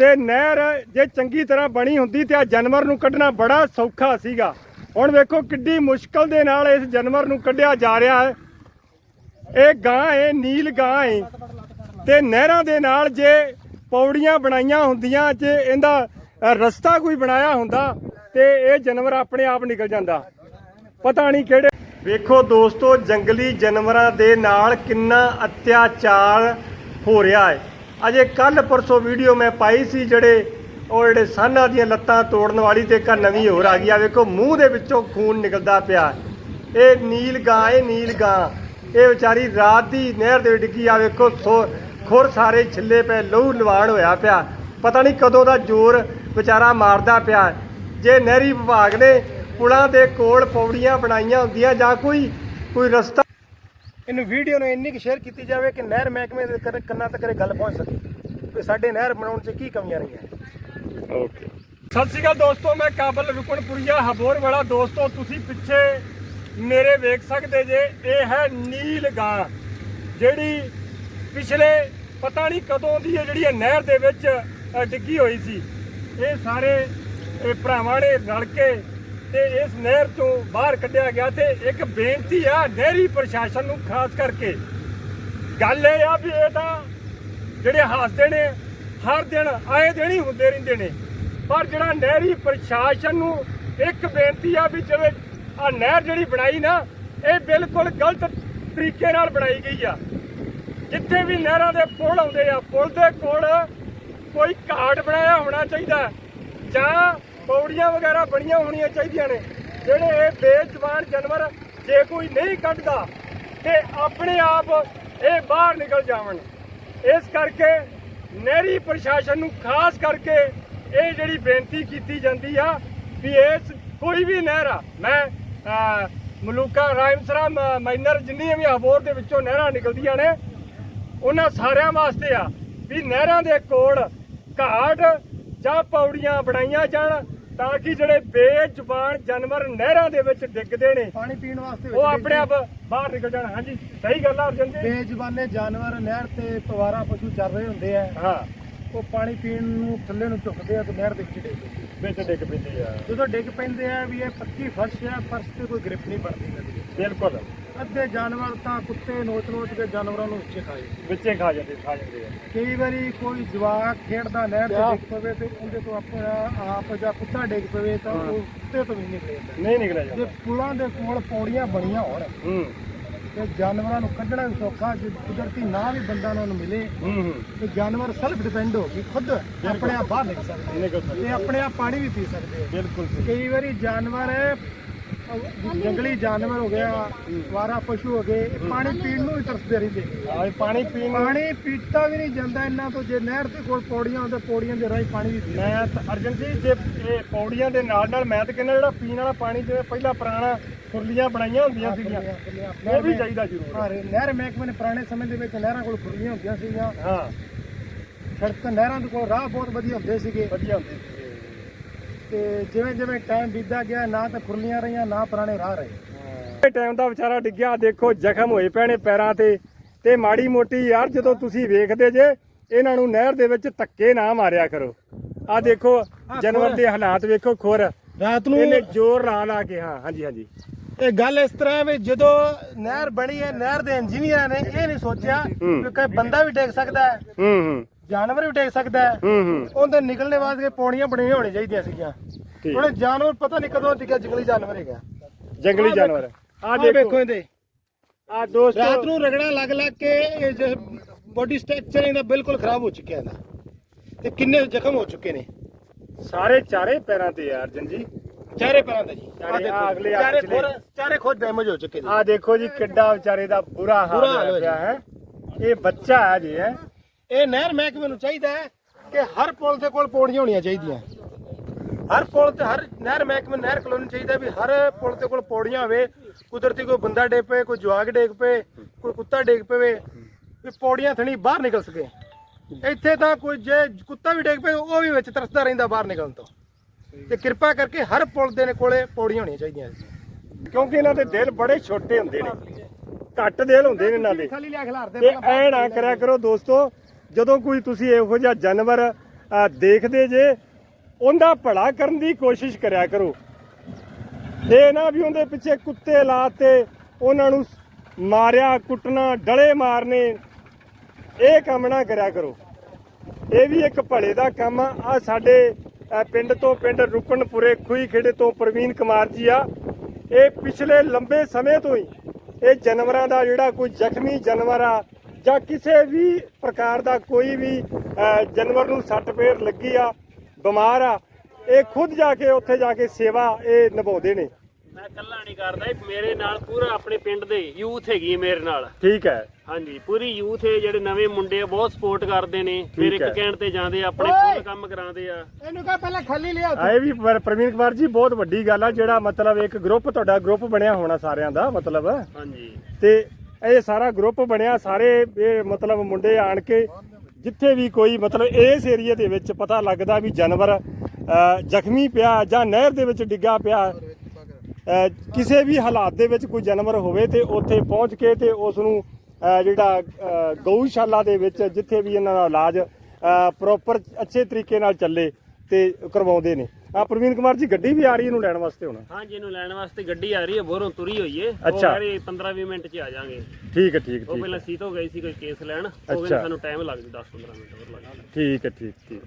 ਤੇ ਨਹਿਰ ਜੇ ਚੰਗੀ ਤਰ੍ਹਾਂ ਬਣੀ ਹੁੰਦੀ ਤੇ ਆ ਜਾਨਵਰ ਨੂੰ ਕੱਢਣਾ ਬੜਾ ਸੌਖਾ ਸੀਗਾ। ਹੁਣ ਵੇਖੋ ਕਿੱਡੀ ਮੁਸ਼ਕਲ ਦੇ ਨਾਲ ਇਸ ਜਾਨਵਰ ਨੂੰ ਕੱਢਿਆ ਜਾ ਰਿਹਾ ਹੈ। ਇਹ ਗਾਂ ਹੈ, ਨੀਲ ਗਾਂ ਹੈ। ਤੇ ਨਹਿਰਾਂ ਦੇ ਨਾਲ ਜੇ ਪੌੜੀਆਂ ਬਣਾਈਆਂ ਹੁੰਦੀਆਂ, ਜੇ ਇਹਦਾ ਰਸਤਾ ਕੋਈ ਬਣਾਇਆ ਹੁੰਦਾ ਤੇ ਇਹ ਜਾਨਵਰ ਆਪਣੇ ਆਪ ਨਿਕਲ ਜਾਂਦਾ। ਪਤਾ ਨਹੀਂ ਕਿਹੜੇ ਵੇਖੋ ਦੋਸਤੋ, ਜੰਗਲੀ ਜਾਨਵਰਾਂ ਦੇ ਨਾਲ ਕਿੰਨਾ ਅਤਿਆਚਾਰ ਹੋ ਰਿਹਾ ਹੈ। ਅਜੇ ਕੱਲ ਪਰਸੋਂ ਵੀਡੀਓ ਮੈਂ ਪਾਈ ਸੀ ਜਿਹੜੇ ਉਹ ਜਿਹੜੇ ਸਾਨਾਂ ਦੀਆਂ ਲੱਤਾਂ ਤੋੜਨ ਵਾਲੀ ਤੇ ਇੱਕ ਨਵੀਂ ਹੋਰ ਆ ਗਈ ਆ, ਵੇਖੋ, ਮੂੰਹ ਦੇ ਵਿੱਚੋਂ ਖੂਨ ਨਿਕਲਦਾ ਪਿਆ। ਇਹ ਨੀਲ ਗਾਂ, ਇਹ ਨੀਲ ਗਾਂ। ਇਹ ਵਿਚਾਰੀ ਰਾਤ ਦੀ ਨਹਿਰ ਦੇ ਡਿੱਗੀ ਆ, ਵੇਖੋ, ਸੋ- ਖੁਰ ਸਾਰੇ ਛਿੱਲੇ ਪਏ, ਲਹੂ ਲਵਾਣ ਹੋਇਆ ਪਿਆ। ਪਤਾ ਨਹੀਂ ਕਦੋਂ ਦਾ ਜ਼ੋਰ ਵਿਚਾਰਾ ਮਾਰਦਾ ਪਿਆ। ਜੇ ਨਹਿਰੀ ਵਿਭਾਗ ਨੇ ਪੁਲਾਂ ਦੇ ਕੋਲ ਪੌੜੀਆਂ ਬਣਾਈਆਂ ਹੁੰਦੀਆਂ ਜਾਂ ਕੋਈ ਕੋਈ ਰਸਤਾ ਇਹਨੂੰ ਵੀਡੀਓ ਨੂੰ ਇੰਨੀ ਕੁ ਸ਼ੇਅਰ ਕੀਤੀ ਜਾਵੇ ਕਿ ਨਹਿਰ ਮਹਿਕਮੇ ਦੇ ਕੰਨ- ਕੰਨਾਂ ਤੱਕ ਇਹ ਗੱਲ ਪਹੁੰਚ ਸਕੇ ਕਿ ਸਾਡੇ ਨਹਿਰ ਬਣਾਉਣ 'ਚ ਕੀ ਕਮੀਆਂ ਰਹੀਆਂ। ਓਕੇ ਸਤਿ ਸ਼੍ਰੀ ਅਕਾਲ ਦੋਸਤੋ ਮੈਂ ਕਾਬਲ ਰੁਕਨਪੁਰੀਆ ਹਬੋਰ ਵਾਲਾ। ਦੋਸਤੋ ਤੁਸੀਂ ਪਿੱਛੇ ਮੇਰੇ ਵੇਖ ਸਕਦੇ ਜੇ ਇਹ ਹੈ ਨੀਲ ਗਾਂ ਜਿਹੜੀ ਪਿਛਲੇ ਪਤਾ ਨਹੀਂ ਕਦੋਂ ਦੀ ਹੈ ਜਿਹੜੀ ਇਹ ਨਹਿਰ ਦੇ ਵਿੱਚ ਡਿੱਗੀ ਹੋਈ ਸੀ। ਇਹ ਸਾਰੇ ਇਹ ਭਰਾਵਾਂ ਨੇ ਰਲ ਕੇ ਤੇ ਇਸ ਨਹਿਰ ਤੋਂ ਬਾਹਰ ਕੱਢਿਆ ਗਿਆ ਤੇ ਇੱਕ ਬੇਨਤੀ ਆ ਨਹਿਰੀ ਪ੍ਰਸ਼ਾਸਨ ਨੂੰ, ਖਾਸ ਕਰਕੇ। ਗੱਲ ਇਹ ਆ ਵੀ ਇਹ ਤਾਂ ਜਿਹੜੇ ਹਾਸਦੇ ਨੇ, ਹਰ ਦਿਨ ਆਏ ਦਿਨ ਹੀ ਹੁੰਦੇ ਰਹਿੰਦੇ ਨੇ। ਪਰ ਜਿਹੜਾ ਨਹਿਰੀ ਪ੍ਰਸ਼ਾਸਨ ਨੂੰ ਇੱਕ ਬੇਨਤੀ ਆ ਵੀ ਜਿਵੇਂ ਆ ਨਹਿਰ ਜਿਹੜੀ ਬਣਾਈ ਨਾ, ਇਹ ਬਿਲਕੁਲ ਗਲਤ ਤਰੀਕੇ ਨਾਲ ਬਣਾਈ ਗਈ ਆ। ਜਿੱਥੇ ਵੀ ਨਹਿਰਾਂ ਦੇ ਪੁਲ ਆਉਂਦੇ ਆ, ਪੁਲ ਦੇ ਕੋਲ ਕੋਈ ਘਾਟ ਬਣਾਇਆ ਹੋਣਾ ਚਾਹੀਦਾ, ਜਾਂ ਪੌੜੀਆਂ ਵਗੈਰਾ ਬਣੀਆਂ ਹੋਣੀਆਂ ਚਾਹੀਦੀਆਂ ਨੇ, ਜਿਹੜੇ ਇਹ ਬੇਜ਼ੁਬਾਨ ਜਾਨਵਰ ਜੇ ਕੋਈ ਨਹੀਂ ਕੱਢਦਾ ਤੇ ਆਪਣੇ ਆਪ ਇਹ ਬਾਹਰ ਨਿਕਲ ਜਾਵਣ। ਇਸ ਕਰਕੇ ਨਹਿਰੀ ਪ੍ਰਸ਼ਾਸਨ ਨੂੰ ਖਾਸ ਕਰਕੇ ਇਹ ਜਿਹੜੀ ਬੇਨਤੀ ਕੀਤੀ ਜਾਂਦੀ ਆ ਵੀ ਇਸ ਕੋਈ ਵੀ ਨਹਿਰ ਆ, ਮੈਂ ਮਲੂਕਾ ਰਾਇਮਸਰਾ ਮਾਈਨਰ ਜਿੰਨੀਆਂ ਵੀ ਹਬੋਰ ਦੇ ਵਿੱਚੋਂ ਨਹਿਰਾਂ ਨਿਕਲਦੀਆਂ ਨੇ, ਉਹਨਾਂ ਸਾਰਿਆਂ ਵਾਸਤੇ ਆ ਵੀ ਨਹਿਰਾਂ ਦੇ ਕੋਲ ਘਾਟ ਜਾਂ ਪੌੜੀਆਂ ਬਣਾਈਆਂ ਜਾਣ ਤਾਂ ਕਿ ਜਿਹੜੇ ਬੇਜ਼ੁਬਾਨ ਜਾਨਵਰ ਨਹਿਰਾਂ ਦੇ ਵਿੱਚ ਡਿੱਗਦੇ ਨੇ ਪਾਣੀ ਪੀਣ ਵਾਸਤੇ ਉਹ ਆਪਣੇ ਆਪ ਬਾਹਰ ਨਿਕਲ ਜਾਣ। ਹਾਂਜੀ ਸਹੀ ਗੱਲ ਆ ਅਰਜਨ ਜੀ। ਬੇਜ਼ੁਬਾਨੇ ਜਾਨਵਰ ਨਹਿਰ ਤੇ ਪਵਾਰਾ ਪਸ਼ੂ ਚੱਲ ਰਹੇ ਹੁੰਦੇ ਆ। ਹਾਂ। ਉਹ ਪਾਣੀ ਪੀਣ ਨੂੰ ਥੱਲੇ ਨੂੰ ਝੁਕਦੇ ਆ ਤੇ ਨਹਿਰ ਦੇ ਵਿੱਚ ਡਿੱਗ ਪੈਂਦੇ ਆ। ਵਿੱਚ ਡਿੱਗ ਪੈਂਦੇ ਆ। ਜਦੋਂ ਡਿੱਗ ਪੈਂਦੇ ਆ ਵੀ ਇਹ ਪੱਕੀ ਫਰਸ਼ ਆ ਫਰਸ਼ ਤੇ ਕੋਈ ਗ੍ਰਿਪ ਨਹੀਂ ਬਣਦੀ। ਬਿਲਕੁਲ। ਅੱਧੇ ਜਾਨਵਰ ਤਾਂ ਕੁੱਤੇ ਨੋਚ ਨੋਚ ਕੇ ਜਾਨਵਰਾਂ ਨੂੰ ਉੱਚੇ ਖਾਏ ਵਿੱਚੇ ਖਾ ਜਾਂਦੇ ਖਾ ਜਾਂਦੇ ਆ। ਕਈ ਵਾਰੀ ਕੋਈ ਜਵਾਕ ਖੇਡਦਾ ਨਹਿਰ ਤੇ? ਡਿੱਗ ਪਵੇ ਤੇ ਉਹਦੇ ਤੋਂ ਆਪਣਾ ਆਪ ਜਾਂ ਕੁੱਤਾ ਡਿੱਗ ਪਵੇ ਤਾਂ। ਉਹ ਕੁੱਤੇ ਤੋਂ ਵੀ ਨਹੀਂ ਨਿਕਲੇ ਜਾਂਦਾ। ਨਹੀਂ ਨਿਕਲਿਆ ਜੇ ਜਾਂਦਾ। ਪੁਲਾਂ ਦੇ ਕੋਲ ਪੌੜੀਆਂ ਬਣੀਆਂ ਹੋਣ ਹੂੰ। ਤੇ ਜਾਨਵਰਾਂ ਨੂੰ ਕੱਢਣਾ ਵੀ ਸੌਖਾ ਜੇ ਕੁਦਰਤੀ ਨਾ ਵੀ ਬੰਦਾ ਉਹਨਾਂ ਨੂੰ ਮਿਲੇ ਤੇ ਜਾਨਵਰ ਸੈਲਫ ਡਿਪੈਂਡ ਹੋ ਕੇ ਖੁਦ ਆਪਣੇ ਆਪ ਬਾਹਰ ਨਿਕਲ ਸਕਦੇ ਤੇ ਆਪਣੇ ਆਪ ਪਾਣੀ ਵੀ ਪੀ ਸਕਦੇ ਬਿਲਕੁਲ ਕਈ ਵਾਰੀ ਜਾਨਵਰ ਜੰਗਲੀ ਜਾਨਵਰ ਹੋ ਗਿਆ ਵਾਰਾ ਪਸ਼ੂ ਹੋ ਗਏ ਇਹ ਪਾਣੀ ਪੀਣ ਨੂੰ ਹੀ ਤਰਸਦੇ ਰਹਿੰਦੇ। ਆ ਪਾਣੀ ਪੀਣ ਨੂੰ ਪਾਣੀ ਪੀਤਾ ਵੀ ਨਹੀਂ ਜਾਂਦਾ ਇਹਨਾਂ ਤੋਂ ਜੇ ਨਹਿਰ ਦੇ ਕੋਲ ਪੌੜੀਆਂ ਹੁੰਦੇ ਪੌੜੀਆਂ ਦੇ ਰਾਹੀਂ ਪਾਣੀ ਵੀ ਮੈਂ ਤਾਂ ਅਰਜਨ ਜੀ ਜੇ ਇਹ ਪੌੜੀਆਂ ਦੇ ਨਾਲ ਨਾਲ ਮੈਂ ਤਾਂ ਕਹਿੰਦਾ ਜਿਹੜਾ ਪੀਣ ਵਾਲਾ ਪਾਣੀ ਜਿਵੇਂ ਪਹਿਲਾਂ ਪੁਰਾਣਾ ਖੁਰਲੀਆਂ ਬਣਾਈਆਂ ਹੁੰਦੀਆਂ ਸੀਗੀਆਂ ਉਹ ਵੀ ਚਾਹੀਦਾ ਜ਼ਰੂਰ। ਹਾਂ ਨਹਿਰ ਮਹਿਕਮੇ ਨੇ ਪੁਰਾਣੇ ਸਮੇਂ ਦੇ ਵਿੱਚ ਨਹਿਰਾਂ ਕੋਲ ਖੁਰਲੀਆਂ ਹੁੰਦੀਆਂ ਸੀਗੀਆਂ। ਹਾਂ। ਸੜਕ ਨਹਿਰਾਂ ਦੇ ਕੋਲ ਰਾਹ ਬਹੁਤ ਵਧੀਆ ਹੁੰਦੇ ਸੀਗੇ। ਵਧੀਆ ਹੁੰਦੀ ਸੀ ਤੇ ਜਿਵੇਂ ਜਿਵੇਂ ਟਾਈਮ ਬੀਤਦਾ ਗਿਆ ਨਾ ਤਾਂ ਖੁਰਲੀਆਂ ਰਹੀਆਂ ਨਾ ਪੁਰਾਣੇ ਰਾਹ ਰਹੇ। ਇਹ ਟਾਈਮ ਦਾ ਵਿਚਾਰਾ ਡਿੱਗਿਆ ਦੇਖੋ ਜ਼ਖਮ ਹੋਏ ਪੈਣੇ ਪੈਰਾਂ ਤੇ। ਤੇ ਮਾੜੀ ਮੋਟੀ ਯਾਰ ਜਦੋਂ ਤੁਸੀਂ ਵੇਖਦੇ ਜੇ ਇਹਨਾਂ ਨੂੰ ਨਹਿਰ ਦੇ ਵਿੱਚ ਧੱਕੇ ਨਾ ਮਾਰਿਆ ਕਰੋ। ਆ ਦੇਖੋ ਜਾਨਵਰ ਦੇ ਹਾਲਾਤ ਵੇਖੋ ਖੁਰ। ਰਾਤ ਇਹਨੇ ਜ਼ੋਰ ਲਾ ਲਾ ਕੇ ਹਾਂ ਹਾਂਜੀ ਹਾਂਜੀ। ਇਹ ਗੱਲ ਇਸ ਤਰ੍ਹਾਂ ਵੀ ਜਦੋਂ ਨਹਿਰ ਬਣੀ ਹੈ ਨਹਿਰ ਦੇ ਇੰਜੀਨੀਅਰਾਂ ਨੇ ਇਹ ਨਹੀਂ ਸੋਚਿਆ। ਕਿ ਕੋਈ ਬੰਦਾ ਵੀ ਡੇਗ ਸਕਦਾ ਹੈ। ਹੂੰ ਹੂੰ। ਜਾਨਵਰ ਵੀ ਡੇਗ ਸਕਦਾ ਹੈ। ਹੂੰ ਹੂੰ। ਉਹਦੇ ਨਿਕਲਣੇ ਵਾਸਤੇ ਪੌੜੀਆਂ ਬਣੀਆਂ ਹੋਣੀਆਂ ਚਾਹੀਦੀਆਂ ਸੀਗੀਆਂ। ਠੀਕ। ਹੁਣ ਜਾਨਵਰ ਪਤਾ ਨਹੀਂ ਕਦੋਂ ਟਿਕਿਆ ਜੰਗਲੀ ਜਾਨਵਰ ਹੈਗਾ। ਜੰਗਲੀ ਜਾਨਵਰ। ਆ ਆਹ ਦੇਖੋ। ਇਹਦੇ। ਆ ਦੋਸਤੋ। ਰਾਤ ਨੂੰ ਰਗੜਾ ਲੱਗ ਲੱਗ ਕੇ ਇਹ ਬੋਡੀ ਸਟਰਕਚਰ ਇਹਦਾ ਬਿਲਕੁਲ ਖਰਾਬ ਹੋ ਚੁੱਕਿਆ ਇਹਦਾ। ਤੇ ਕਿੰਨੇ ਜ਼ਖਮ ਹੋ ਚੁੱਕੇ ਨੇ। ਸਾਰੇ ਚਾਰੇ ਪੈਰਾਂ ਤੇ ਅਰਜਨ ਜੀ। ਚਾਰੇ ਪੈਰਾਂ ਤੇ ਜੀ। ਆਹ ਚਾਰੇ- ਦੇਖੋ, ਆਹ ਅਗਲੇ, ਆਹ ਚਾਰੇ ਪਿਛਲੇ। ਖੋਰ ਚਾਰੇ ਖੋਜ ਡੈਮੇਜ ਹੋ ਚੁੱਕੇ ਨੇ। ਆ ਦੇਖੋ ਜੀ ਕਿੱਡਾ ਵਿਚਾਰੇ ਦਾ ਬੁਰਾ ਹਾਲ ਹਾਲ ਹੋਇਆ ਹੋਇਆ ਪਿਆ ਹੈ। ਇਹ ਬੱਚਾ ਹੈ ਜੀ ਹੈ। ਇਹ ਨਹਿਰ ਮਹਿਕਮੇ ਨੂੰ ਚਾਹੀਦਾ ਹੈ ਕਿ ਹਰ ਪੁਲ ਦੇ ਕੋਲ ਪੌੜੀਆਂ ਹੋਣੀਆਂ ਚਾਹੀਦੀਆਂ। ਹਰ ਪੁਲ ਤੇ ਹਰ ਨਹਿਰ ਮਹਿਕਮੇ ਨਹਿਰ ਕਲੋਨੀ ਚਾਹੀਦਾ ਵੀ ਹਰ ਪੁਲ ਦੇ ਕੋਲ ਪੌੜੀਆਂ ਹੋਵੇ। ਕੁਦਰਤੀ ਕੋਈ ਬੰਦਾ ਡੇਗ ਪਏ ਕੋਈ ਜਵਾਗ ਡੇਗ ਪਏ ਕੋਈ ਕੁੱਤਾ ਡੇਗ ਪਵੇ ਵੀ ਪੌੜੀਆਂ ਥਣੀ ਬਾਹਰ ਨਿਕਲ ਸਕੇ। ਇੱਥੇ ਤਾਂ ਕੋਈ ਜੇ ਕੁੱਤਾ ਵੀ ਡੇਗ ਪਏ ਉਹ ਵੀ ਵਿੱਚ ਤਰਸਦਾ ਰਹਿੰਦਾ ਬਾਹਰ ਨਿਕਲਣ ਤੋਂ। ਤੇ ਕਿਰਪਾ ਕਰਕੇ ਹਰ ਪੁਲ ਦੇ ਕੋਲੇ ਪੌੜੀਆਂ ਹੋਣੀਆਂ ਚਾਹੀਦੀਆਂ। ਕਿਉਂਕਿ ਇਹਨਾਂ ਦੇ ਦਿਲ ਬੜੇ ਛੋਟੇ ਹੁੰਦੇ ਨੇ। ਘੱਟ ਦਿਲ ਹੁੰਦੇ ਨੇ ਇਹਨਾਂ ਦੇ। ਖਾਲੀ ਲਿਆ ਖਿਲਾਰਦੇ ਤੇ ਐ ਨਾ ਕਰਿਆ ਕਰੋ ਦੋਸਤੋ ਜਦੋਂ ਕੋਈ ਤੁਸੀਂ ਇਹੋ ਜਿਹਾ ਜਾਨਵਰ ਦੇਖਦੇ ਜੇ, ਉਹਦਾ ਭਲਾ ਕਰਨ ਦੀ ਕੋਸ਼ਿਸ਼ ਕਰਿਆ ਕਰੋ। ਇਹ ਨਾ ਵੀ ਉਹਦੇ ਪਿੱਛੇ ਕੁੱਤੇ ਲਾਤੇ, ਉਹਨਾਂ ਨੂੰ ਮਾਰਿਆ, ਕੁੱਟਣਾ, ਡਲੇ ਮਾਰਨੇ, ਇਹ ਕੰਮ ਨਾ ਕਰਿਆ ਕਰੋ। ਇਹ ਵੀ ਇੱਕ ਭਲੇ ਦਾ ਕੰਮ ਆ। ਆਹ ਸਾਡੇ ਪਿੰਡ ਤੋਂ ਪਿੰਡ ਰੁਕਣਪੁਰੇ ਖੂਹੀ ਖੇੜੇ ਤੋਂ ਪ੍ਰਵੀਨ ਕੁਮਾਰ ਜੀ ਆ। ਇਹ ਪਿਛਲੇ ਲੰਬੇ ਸਮੇਂ ਤੋਂ ਹੀ ਇਹ ਜਾਨਵਰਾਂ ਦਾ ਜਿਹੜਾ ਕੋਈ ਜ਼ਖਮੀ ਜਾਨਵਰ ਆ ਜਾਂ ਕਿਸੇ ਵੀ ਪ੍ਰਕਾਰ ਦਾ ਕੋਈ ਵੀ ਜਾਨਵਰ ਨੂੰ ਸੱਟ ਪੇਟ ਲੱਗੀ ਆ ਬਿਮਾਰ ਆ ਇਹ ਖੁਦ ਜਾ ਕੇ ਉੱਥੇ ਜਾ ਕੇ ਸੇਵਾ ਇਹ ਨਿਭਾਉਂਦੇ ਨੇ। ਮੈਂ ਇਕੱਲਾ ਨਹੀਂ ਕਰਦਾ ਇਹ ਮੇਰੇ ਨਾਲ ਪੂਰਾ ਆਪਣੇ ਪਿੰਡ ਦੇ ਯੂਥ ਹੈਗੀ ਮੇਰੇ ਨਾਲ। ਠੀਕ ਹੈ। ਹਾਂਜੀ ਪੂਰੀ ਯੂਥ ਹੈ ਜਿਹੜੇ ਨਵੇਂ ਮੁੰਡੇ ਆ ਬਹੁਤ ਸਪੋਰਟ ਕਰਦੇ ਨੇ। ਮੇਰੇ ਇੱਕ। ਕਹਿਣ ਤੇ ਜਾਂਦੇ ਆ, ਆਪਣੇ! ਫੁੱਲ ਕੰਮ ਕਰਾਉਂਦੇ ਆ। ਇਹਨੂੰ ਕਹ ਪਹਿਲਾਂ ਖਾਲੀ ਲਿਆ ਆਏ ਵੀ ਪਰ- ਪ੍ਰਵੀਨ ਕੁਮਾਰ ਜੀ ਬਹੁਤ ਵੱਡੀ ਗੱਲ ਆ ਜਿਹੜਾ ਮਤਲਬ ਇੱਕ ਗਰੁੱਪ ਤੁਹਾਡਾ ਗਰੁੱਪ ਬਣਿਆ ਹੋਣਾ ਸਾਰਿਆਂ ਦਾ ਮਤਲਬ। ਹਾਂਜੀ। ਤੇ ਇਹ ਸਾਰਾ ਗਰੁੱਪ ਬਣਿਆ, ਸਾਰੇ ਇਹ ਮਤਲਬ ਮੁੰਡੇ ਆਣ ਕੇ ਜਿੱਥੇ ਵੀ ਕੋਈ ਮਤਲਬ ਇਸ ਏਰੀਆ ਦੇ ਵਿੱਚ ਪਤਾ ਲੱਗਦਾ ਵੀ ਜਾਨਵਰ ਜ਼ਖਮੀ ਪਿਆ ਜਾਂ ਨਹਿਰ ਦੇ ਵਿੱਚ ਡਿੱਗਾ ਪਿਆ ਕਿਸੇ ਵੀ ਹਾਲਾਤ ਦੇ ਵਿੱਚ ਕੋਈ ਜਾਨਵਰ ਹੋਵੇ ਤੇ ਉੱਥੇ ਪਹੁੰਚ ਕੇ ਤੇ ਉਸ ਨੂੰ ਜਿਹੜਾ ਗਊਸ਼ਾਲਾ ਦੇ ਵਿੱਚ ਜਿੱਥੇ ਵੀ ਇਹਨਾਂ ਦਾ ਇਲਾਜ ਪ੍ਰੋਪਰ ਅੱਛੇ ਤਰੀਕੇ ਨਾਲ ਚੱਲੇ ਤੇ ਕਰਵਾਉਂਦੇ ਨੇ। ਆ ਪ੍ਰਵੀਨ ਕੁਮਾਰ ਜੀ ਗੱਡੀ ਵੀ ਆ ਰਹੀ ਇਹਨੂੰ ਲੈਣ ਵਾਸਤੇ ਹੁਣ? ਹਾਂਜੀ ਇਹਨੂੰ ਲੈਣ ਵਾਸਤੇ ਗੱਡੀ ਆ ਰਹੀ ਹੈ ਬੋਰੋਂ ਤੁਰੀ ਹੋਈ ਏ। ਉਹ ਅੱਛਾ। ਕਹਿੰਦੇ 15-20 ਮਿੰਟ 'ਚ ਆ ਜਾਾਂਗੇ। ਠੀਕ ਹੈ ਠੀਕ ਉਹ ਠੀਕ ਪਹਿਲਾਂ ਸੀਤੋ ਗਈ ਸੀ ਕੋਈ ਕੇਸ ਲੈਣ ਉਹ ਅੱਛਾ। ਕਹਿੰਦੇ ਸਾਨੂੰ ਟਾਈਮ ਲੱਗ ਜੂ 10-15 ਮਿੰਟ ਹੋਰ ਲੱਗ ਜਾਣਾ ਠੀਕ ਹੈ ਠੀਕ ਠੀਕ।